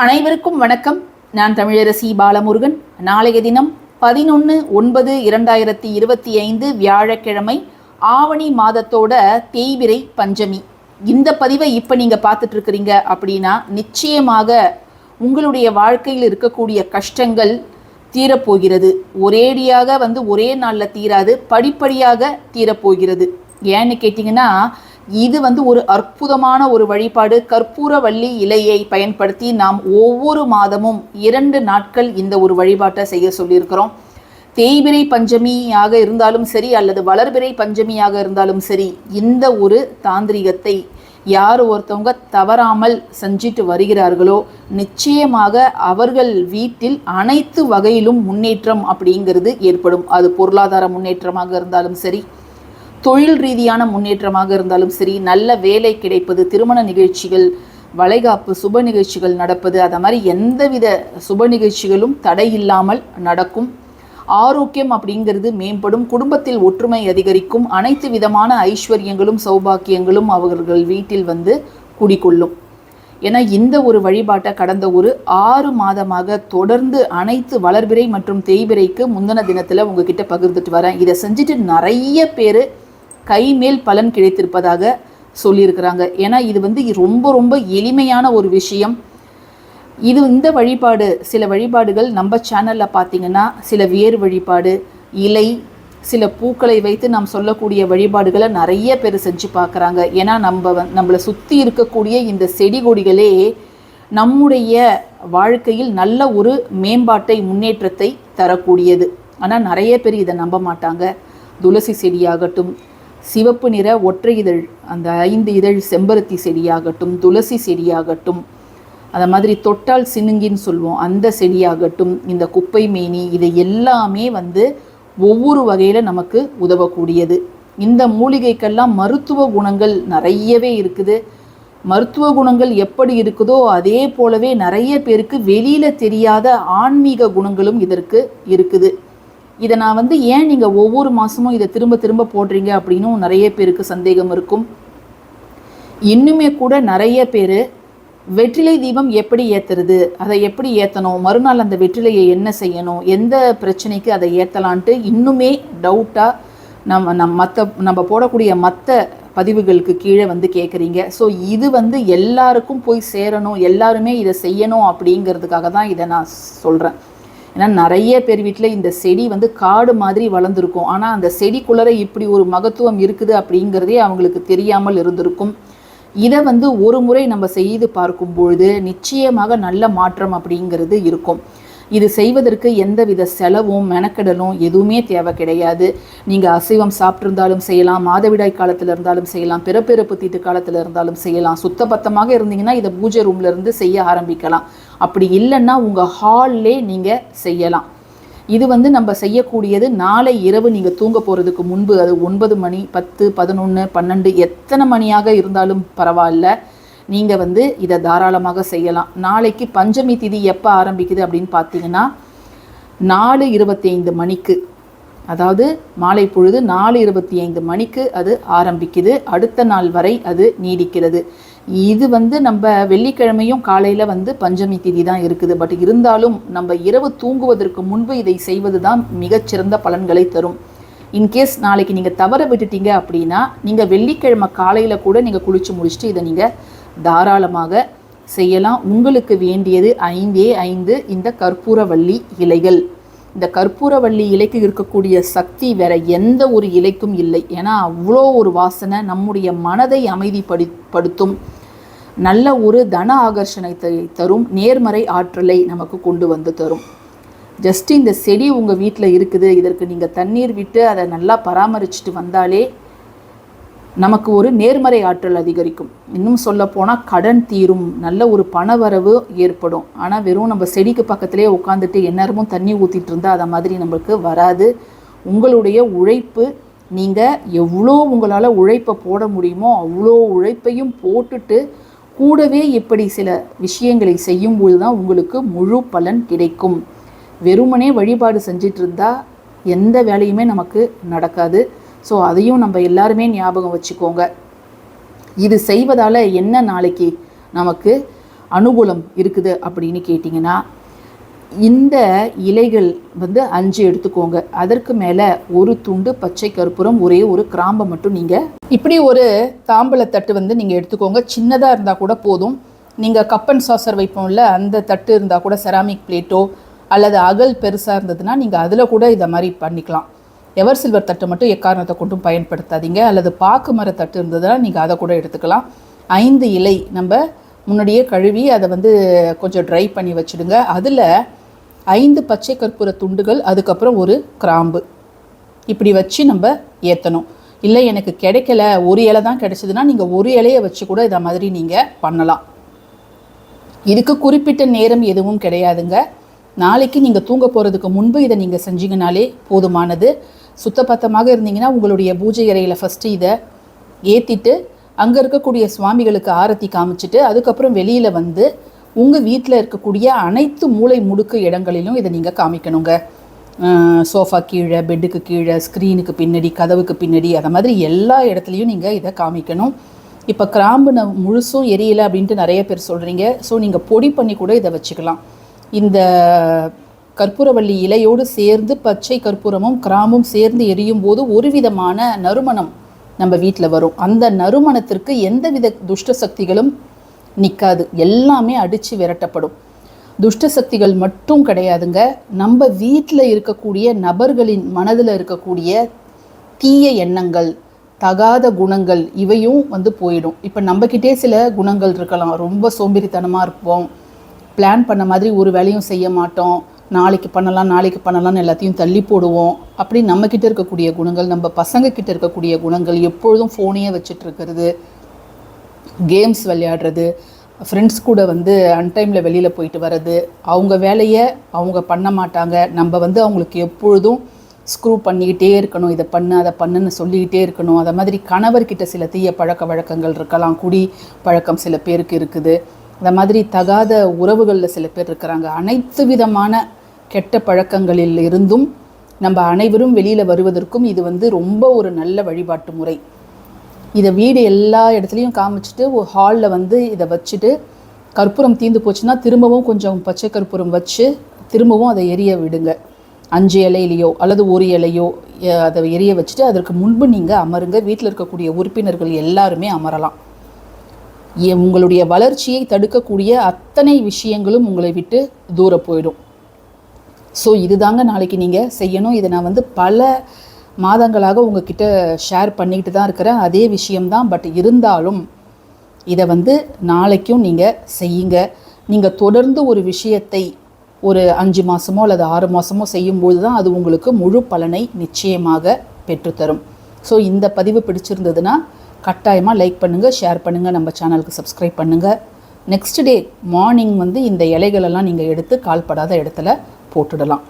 அனைவருக்கும் வணக்கம். நான் தமிழரசி பாலமுருகன். நாளைய தினம் பதினொன்று ஒன்பது இரண்டாயிரத்தி இருபத்தி ஐந்து வியாழக்கிழமை ஆவணி மாதத்தோட தேய்பிரை பஞ்சமி. இந்த பதிவை இப்போ நீங்கள் பார்த்துட்டு இருக்கிறீங்க அப்படின்னா நிச்சயமாக உங்களுடைய வாழ்க்கையில் இருக்கக்கூடிய கஷ்டங்கள் தீரப்போகிறது. ஒரேடியாக வந்து ஒரே நாளில் தீராது படிப்படியாக தீரப்போகிறது. ஏன்னு கேட்டிங்கன்னா இது வந்து ஒரு அற்புதமான ஒரு வழிபாடு. கற்பூர வள்ளி இலையை பயன்படுத்தி நாம் ஒவ்வொரு மாதமும் இரண்டு நாட்கள் இந்த ஒரு வழிபாட்டை செய்ய சொல்லியிருக்கிறோம். தேய்பிரை பஞ்சமியாக இருந்தாலும் சரி அல்லது வளர்பிறை பஞ்சமியாக இருந்தாலும் சரி இந்த ஒரு தாந்திரிகத்தை யார் ஒருத்தவங்க தவறாமல் செஞ்சிட்டு வருகிறார்களோ நிச்சயமாக அவர்கள் வீட்டில் அனைத்து வகையிலும் முன்னேற்றம் அப்படிங்கிறது ஏற்படும். அது பொருளாதார முன்னேற்றமாக இருந்தாலும் சரி தொழில் ரீதியான முன்னேற்றமாக இருந்தாலும் சரி நல்ல வேலை கிடைப்பது திருமண நிகழ்ச்சிகள் வளைகாப்பு சுப நிகழ்ச்சிகள் நடப்பது அதை மாதிரி எந்தவித சுப நிகழ்ச்சிகளும் தடை இல்லாமல் நடக்கும். ஆரோக்கியம் அப்படிங்கிறது மேம்படும் குடும்பத்தில் ஒற்றுமை அதிகரிக்கும் அனைத்து விதமான ஐஸ்வர்யங்களும் சௌபாக்கியங்களும் அவர்கள் வீட்டில் வந்து குடிக்கொள்ளும் ஏன்னா இந்த ஒரு வழிபாட்டை கடந்த ஒரு ஆறு மாதமாக தொடர்ந்து அனைத்து வளர்பிறை மற்றும் தேய்பிறைக்கு முந்தின தினத்தில் உங்ககிட்ட பகிர்ந்துட்டு வரேன். இதை செஞ்சுட்டு நிறைய பேர் கைமேல் பலன் கிடைத்திருப்பதாக சொல்லியிருக்கிறாங்க. ஏன்னா இது வந்து ரொம்ப ரொம்ப எளிமையான ஒரு விஷயம். இது இந்த வழிபாடு சில வழிபாடுகள் நம்ம சேனலில் பார்த்தீங்கன்னா சில வேர் வழிபாடு இலை சில பூக்களை வைத்து நாம் சொல்லக்கூடிய வழிபாடுகளை நிறைய பேர் செஞ்சு பார்க்குறாங்க. ஏன்னா நம்ம வ- நம்மளை சுற்றி இருக்கக்கூடிய இந்த செடி கொடிகளே நம்முடைய வாழ்க்கையில் நல்ல ஒரு மேம்பாட்டை முன்னேற்றத்தை தரக்கூடியது. ஆனால் நிறைய பேர் இதை நம்ப மாட்டாங்க. துளசி செடியாகட்டும் சிவப்பு நிற ஒற்றை இதழ் அந்த ஐந்து இதழ் செம்பருத்தி செடியாகட்டும் துளசி செடியாகட்டும் அந்த மாதிரி தொட்டால் சினுங்கின்னு சொல்லுவோம் அந்த செடியாகட்டும் இந்த குப்பை மேனி இது எல்லாமே வந்து ஒவ்வொரு வகையில் நமக்கு உதவக்கூடியது. இந்த மூலிகைக்கெல்லாம் மருத்துவ குணங்கள் நிறையவே இருக்குது. மருத்துவ குணங்கள் எப்படி இருக்குதோ அதே போலவே நிறைய பேருக்கு வெளியில் தெரியாத ஆன்மீக குணங்களும் இதற்கு இருக்குது. இதை நான் வந்து ஏன் நீங்கள் ஒவ்வொரு மாதமும் இதை திரும்ப திரும்ப போடுறீங்க அப்படின்னும் நிறைய பேருக்கு சந்தேகம் இருக்கும். இன்னுமே கூட நிறைய பேர் வெற்றிலை தீபம் எப்படி ஏற்றுறது அதை எப்படி ஏற்றணும் மறுநாள் அந்த வெற்றிலையை என்ன செய்யணும் எந்த பிரச்சனைக்கு அதை ஏற்றலான்ட்டு இன்னுமே டவுட்டாக நம்ம நம் மற்ற நம்ம போடக்கூடிய மற்ற பதிவுகளுக்கு கீழே வந்து கேட்குறீங்க ஸோ இது வந்து எல்லாருக்கும் போய் சேரணும் எல்லாருமே இதை செய்யணும் அப்படிங்கிறதுக்காக தான் இதை நான் சொல்கிறேன் ஏன்னா நிறைய பேர் வீட்டில் இந்த செடி வந்து காடு மாதிரி வளர்ந்துருக்கும். ஆனால் அந்த செடிக்குள்ளே இப்படி ஒரு மகத்துவம் இருக்குது அப்படிங்கிறதே அவங்களுக்கு தெரியாமல் இருந்திருக்கும். இதை வந்து ஒரு முறை நம்ம செய்து பார்க்கும் பொழுது நிச்சயமாக நல்ல மாற்றம் அப்படிங்கிறது இருக்கும். இது செய்வதற்கு எந்தவித செலவும் மெனக்கெடலும் எதுவுமே தேவை கிடையாது. நீங்கள் அசைவம் சாப்பிட்ருந்தாலும் செய்யலாம் மாதவிடாய் காலத்தில் இருந்தாலும் செய்யலாம் பிறப்பிறப்பு தீட்டு காலத்தில் இருந்தாலும் செய்யலாம். சுத்தபத்தமாக இருந்தீங்கன்னா இதை பூஜை ரூம்லேருந்து செய்ய ஆரம்பிக்கலாம். அப்படி இல்லைன்னா உங்கள் ஹால்லே நீங்கள் செய்யலாம். இது வந்து நம்ம செய்யக்கூடியது நாளை இரவு நீங்கள் தூங்க போகிறதுக்கு முன்பு அது ஒன்பது மணி பத்து பதினொன்று பன்னெண்டு எத்தனை மணியாக இருந்தாலும் பரவாயில்ல. நீங்கள் வந்து இதை தாராளமாக செய்யலாம். நாளைக்கு பஞ்சமி திதி எப்போ ஆரம்பிக்குது அப்படின்னு பார்த்தீங்கன்னா நாலு இருபத்தைந்து மணிக்கு. அதாவது மாலை பொழுது நாலு இருபத்தி ஐந்து மணிக்கு அது ஆரம்பிக்குது. அடுத்த நாள் வரை அது நீடிக்கிறது. இது வந்து நம்ம வெள்ளிக்கிழமையும் காலையில் வந்து பஞ்சமி திதி தான் இருக்குது. பட் இருந்தாலும் நம்ம இரவு தூங்குவதற்கு முன்பு இதை செய்வது தான் மிகச்சிறந்த பலன்களை தரும். இன்கேஸ் நாளைக்கு நீங்கள் தவற விட்டுட்டீங்க அப்படின்னா நீங்கள் வெள்ளிக்கிழமை காலையில் கூட நீங்கள் குளித்து முடிச்சுட்டு இதை நீங்கள் தாராளமாக செய்யலாம். உங்களுக்கு வேண்டியது ஐந்தே ஐந்து இந்த கற்பூரவள்ளி இலைகள். இந்த கற்பூரவள்ளி இலைக்கு இருக்கக்கூடிய சக்தி வேற எந்த ஒரு இலைக்கும் இல்லை. ஏன்னா அவ்வளோ ஒரு வாசனை நம்முடைய மனதை அமைதிப்படுத்தும் நல்ல ஒரு தன ஆகர்ஷணத்தை தரும். நேர்மறை ஆற்றலை நமக்கு கொண்டு வந்து தரும். ஜஸ்ட் இந்த செடி உங்கள் வீட்டில் இருக்குது. இதற்கு நீங்கள் தண்ணீர் விட்டு அதை நல்லா பராமரிச்சுட்டு வந்தாலே நமக்கு ஒரு நேர்மறை ஆற்றல் அதிகரிக்கும். இன்னும் சொல்ல போனால் கடன் தீரும் நல்ல ஒரு பணவரவு ஏற்படும். ஆனால் வெறும் நம்ம செடிக்கு பக்கத்திலே உட்காந்துட்டு எந்நேரமும் தண்ணி ஊற்றிட்டு இருந்தால் அதை மாதிரி நம்மளுக்கு வராது. உங்களுடைய உழைப்பு நீங்கள் எவ்வளோ உங்களால் உழைப்பை போட முடியுமோ அவ்வளோ உழைப்பையும் போட்டுட்டு கூடவே இப்படி சில விஷயங்களை செய்யும்போது தான் உங்களுக்கு முழு பலன் கிடைக்கும். வெறுமனே வழிபாடு செஞ்சிட்டு எந்த வேலையுமே நமக்கு நடக்காது. ஸோ அதையும் நம்ம எல்லாருமே ஞாபகம் வச்சுக்கோங்க. இது செய்வதால் என்ன நாளைக்கு நமக்கு அனுகூலம் இருக்குது அப்படின்னு கேட்டிங்கன்னா இந்த இலைகள் வந்து அஞ்சு எடுத்துக்கோங்க. அதற்கு மேலே ஒரு துண்டு பச்சை கற்பூரம் ஒரே ஒரு கிராம்பை மட்டும் நீங்கள் இப்படி ஒரு தாம்பழத்தட்டு வந்து நீங்கள் எடுத்துக்கோங்க. சின்னதாக இருந்தால் கூட போதும். நீங்கள் கப்பன் சாசர் வைப்போம்ல அந்த தட்டு இருந்தால் கூட செராமிக் பிளேட்டோ அல்லது அகல் பெருசாக இருந்ததுன்னா நீங்கள் அதில் கூட இதை மாதிரி பண்ணிக்கலாம். எவர் சில்வர் தட்டு மட்டும் எக்காரணத்தை கொண்டும் பயன்படுத்தாதீங்க. அல்லது பாக்கு மர தட்டு இருந்ததுன்னா நீங்கள் அதை கூட எடுத்துக்கலாம். ஐந்து இலை நம்ம முன்னாடியே கழுவி அதை வந்து கொஞ்சம் ட்ரை பண்ணி வச்சுடுங்க. அதில் ஐந்து பச்சை கற்பூர துண்டுகள் அதுக்கப்புறம் ஒரு கிராம்பு. இப்படி வச்சு நம்ம ஏற்றணும் இல்லை எனக்கு கிடைக்கல ஒரு இலை தான் கிடைச்சதுன்னா நீங்கள் ஒரு இலையை வச்சு கூட இதை மாதிரி நீங்கள் பண்ணலாம். இதுக்கு குறிப்பிட்ட நேரம் எதுவும் கிடையாதுங்க. நாளைக்கு நீங்கள் தூங்க போகிறதுக்கு முன்பு இதை நீங்கள் செஞ்சீங்கனாலே போதுமானது. சுத்தபத்தமாக இருந்தீங்கன்னா உங்களுடைய பூஜை அறையில் ஃபஸ்ட்டு இதை ஏற்றிட்டு அங்கே இருக்கக்கூடிய சுவாமிகளுக்கு ஆரத்தி காமிச்சிட்டு அதுக்கப்புறம் வெளியில் வந்து உங்கள் வீட்டில் இருக்கக்கூடிய அனைத்து மூளை முடுக்கு இடங்களிலும் இதை நீங்கள் காமிக்கணுங்க. சோஃபா கீழே பெட்டுக்கு கீழே ஸ்க்ரீனுக்கு பின்னாடி கதவுக்கு பின்னாடி அதை மாதிரி எல்லா இடத்துலையும் நீங்கள் இதை காமிக்கணும். இப்போ கிராம்பு ந முழுசும் எரியலை அப்படின்ட்டு நிறைய பேர் சொல்கிறீங்க ஸோ நீங்கள் பொடி பண்ணி கூட இதை வச்சுக்கலாம். இந்த கற்பூரவள்ளி இலையோடு சேர்ந்து பச்சை கற்பூரமும் கிராமும் சேர்ந்து எரியும் போது ஒரு விதமான நறுமணம் நம்ம வீட்டில் வரும். அந்த நறுமணத்திற்கு எந்தவித துஷ்ட சக்திகளும் நிற்காது எல்லாமே அடித்து விரட்டப்படும். துஷ்ட சக்திகள் மட்டும் கிடையாதுங்க. நம்ம வீட்டில் இருக்கக்கூடிய நபர்களின் மனதில் இருக்கக்கூடிய தீய எண்ணங்கள் தகாத குணங்கள் இவையும் வந்து போயிடும். இப்போ நம்மக்கிட்டே சில குணங்கள் இருக்கலாம். ரொம்ப சோம்பேறித்தனமாக இருப்போம். பிளான் பண்ண மாதிரி ஒரு வேலையும் செய்ய மாட்டோம். நாளைக்கு பண்ணலாம் நாளைக்கு பண்ணலாம்னு எல்லாத்தையும் தள்ளி போடுவோம். அப்படி நம்மக்கிட்ட இருக்கக்கூடிய குணங்கள் நம்ம பசங்க கிட்ட இருக்கக்கூடிய குணங்கள் எப்பொழுதும் ஃபோனையே வச்சுட்டு இருக்கிறது கேம்ஸ் விளையாடுறது ஃப்ரெண்ட்ஸ் கூட வந்து அன்டைமில் வெளியில் போயிட்டு வர்றது அவங்க வேலையை அவங்க பண்ண மாட்டாங்க. நம்ம வந்து அவங்களுக்கு எப்பொழுதும் ஸ்க்ரூ பண்ணிக்கிட்டே இருக்கணும். இதை பண்ணு அதை பண்ணுன்னு சொல்லிக்கிட்டே இருக்கணும். அதை மாதிரி கணவர்கிட்ட சில தீய பழக்க வழக்கங்கள் இருக்கலாம். குடி பழக்கம் சில பேருக்கு இருக்குது. இந்த மாதிரி தகாத உறவுகளில் சில பேர் இருக்கிறாங்க. அனைத்து விதமான கெட்ட பழக்கங்களில் இருந்தும் நம்ம அனைவரும் வெளியில் வருவதற்கும் இது வந்து ரொம்ப ஒரு நல்ல வழிபாட்டு முறை. இதை வீடு எல்லா இடத்துலையும் காமிச்சிட்டு ஒரு ஹாலில் வந்து இதை வச்சுட்டு கற்பூரம் தீந்து போச்சுன்னா திரும்பவும் கொஞ்சம் பச்சை கற்பூரம் வச்சு திரும்பவும் அதை எரிய விடுங்க. அஞ்சு இலையிலையோ அல்லது ஒரு இலையோ அதை எரிய வச்சுட்டு அதற்கு முன்பு நீங்கள் அமருங்க. வீட்டில் இருக்கக்கூடிய உறுப்பினர்கள் எல்லாருமே அமரலாம். உங்களுடைய வளர்ச்சியை தடுக்கக்கூடிய அத்தனை விஷயங்களும் உங்களை விட்டு தூர போயிடும். ஸோ இதுதாங்க நாளைக்கு நீங்கள் செய்யணும். இதை நான் வந்து பல மாதங்களாக உங்ககிட்ட ஷேர் பண்ணிக்கிட்டு தான் இருக்கிறேன். அதே விஷயம்தான். பட் இருந்தாலும் இதை வந்து நாளைக்கும் நீங்கள் செய்யுங்க. நீங்கள் தொடர்ந்து ஒரு விஷயத்தை ஒரு அஞ்சு மாதமோ அல்லது ஆறு மாதமோ செய்யும்போது தான் அது உங்களுக்கு முழு பலனை நிச்சயமாக பெற்றுத்தரும். ஸோ இந்த பதிவு பிடிச்சிருந்ததுன்னா கட்டாயமாக லைக் பண்ணுங்கள் ஷேர் பண்ணுங்கள் நம்ம சேனலுக்கு சப்ஸ்கிரைப் பண்ணுங்கள் நெக்ஸ்ட் டே மார்னிங் வந்து இந்த இலைகளெல்லாம் நீங்கள் எடுத்து கால்படாத இடத்துல போட்டுடலாம்.